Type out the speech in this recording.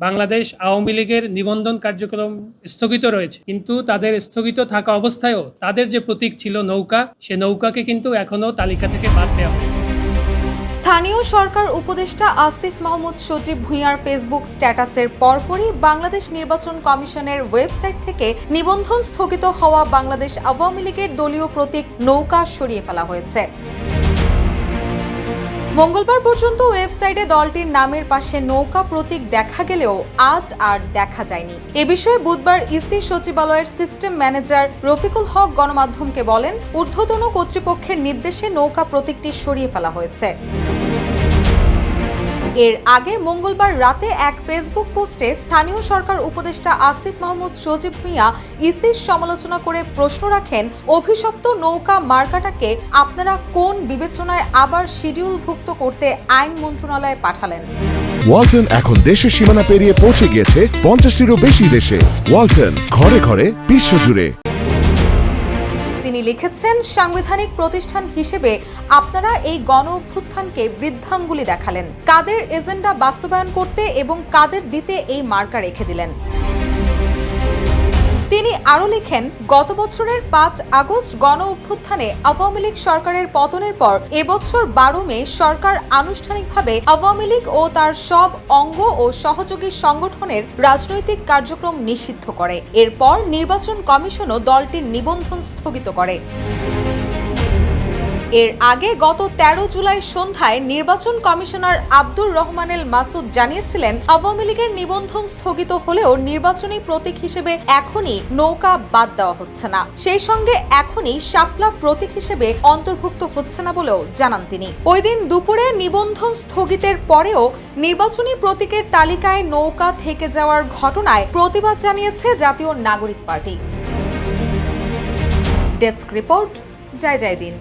বাংলাদেশ আওয়ামী লীগের নিবন্ধন কার্যক্রম স্থগিত রয়েছে। কিন্তু তাদের স্থগিত থাকা অবস্থায়ও তাদের যে প্রতীক ছিল নৌকা, সে নৌকাকে কিন্তু এখনও তালিকা থেকে বাদ দেওয়া হয় স্থানীয় সরকার উপদেষ্টা আসিফ মাহমুদ সজীব ভুঁইয়ার ফেসবুক স্ট্যাটাসের পরপরই বাংলাদেশ নির্বাচন কমিশনের ওয়েবসাইট থেকে নিবন্ধন স্থগিত হওয়া বাংলাদেশ আওয়ামী লীগের দলীয় প্রতীক নৌকা সরিয়ে ফেলা হয়েছে। মঙ্গলবার পর্যন্ত ওয়েবসাইটে দলটির নামের পাশে নৌকা প্রতীক দেখা গেলেও আজ আর দেখা যায়নি। এ বিষয়ে বুধবার ইসি সচিবালয়ের সিস্টেম ম্যানেজার রফিকুল হক গণমাধ্যমকে বলেন, ঊর্ধ্বতন কর্তৃপক্ষের নির্দেশে নৌকা প্রতীকটি সরিয়ে ফেলা হয়েছে। এর আগে মঙ্গলবার রাতে এক ফেসবুক পোস্টে স্থানীয় সরকার উপদেষ্টা আসিফ মাহমুদ, সজীব ভুঁইয়া ইসির সমালোচনা করে প্রশ্ন রাখেন, অভিশপ্ত নৌকা মার্কাটাকে আপনারা কোন বিবেচনায় আবার শিডিউলভুক্ত করতে আইন মন্ত্রণালয়ে পাঠালেন? ওয়ালটন এখন দেশের সীমানা পেরিয়ে পৌঁছে গিয়েছে পঞ্চাশটিরও বেশি দেশে। ওয়ালটন ঘরে ঘরে বিশ্বজুড়ে। তিনি লিখেছেন, সাংবিধানিক প্রতিষ্ঠান হিসেবে আপনারা এই গণ অভ্যুত্থানকে বৃদ্ধাঙ্গুলি দেখালেন। কাদের এজেন্ডা বাস্তবায়ন করতে এবং কাদের দিতে এই মার্কা রেখে দিলেন। তিনি আরও লিখেন, গত বছরের পাঁচ আগস্ট গণ অভ্যুত্থানে আওয়ামী লীগ সরকারের পতনের পর এবছর বারো মে সরকার আনুষ্ঠানিকভাবে আওয়ামী লীগ ও তার সব অঙ্গ ও সহযোগী সংগঠনের রাজনৈতিক কার্যক্রম নিষিদ্ধ করে। এরপর নির্বাচন কমিশনও দলটির নিবন্ধন স্থগিত করে। এর আগে গত তেরো জুলাই সন্ধ্যায় নির্বাচন কমিশনার আব্দুর রহমানেল মাসুদ জানিয়েছিলেন, আওয়ামী লীগের নিবন্ধন স্থগিত হলেও নির্বাচনী প্রতীক হিসেবে এখনই নৌকা বাদ দেওয়া হচ্ছে না। সেই সঙ্গে এখনই শাপলা প্রতীক হিসেবে অন্তর্ভুক্ত হচ্ছে না বলেও জানান তিনি। ওই দিন দুপুরে নিবন্ধন স্থগিতের পরেও নির্বাচনী প্রতীকের তালিকায় নৌকা থেকে যাওয়ার ঘটনায় প্রতিবাদ জানিয়েছে Jatiya Nagarik party. Desk report, জয় জয় দিন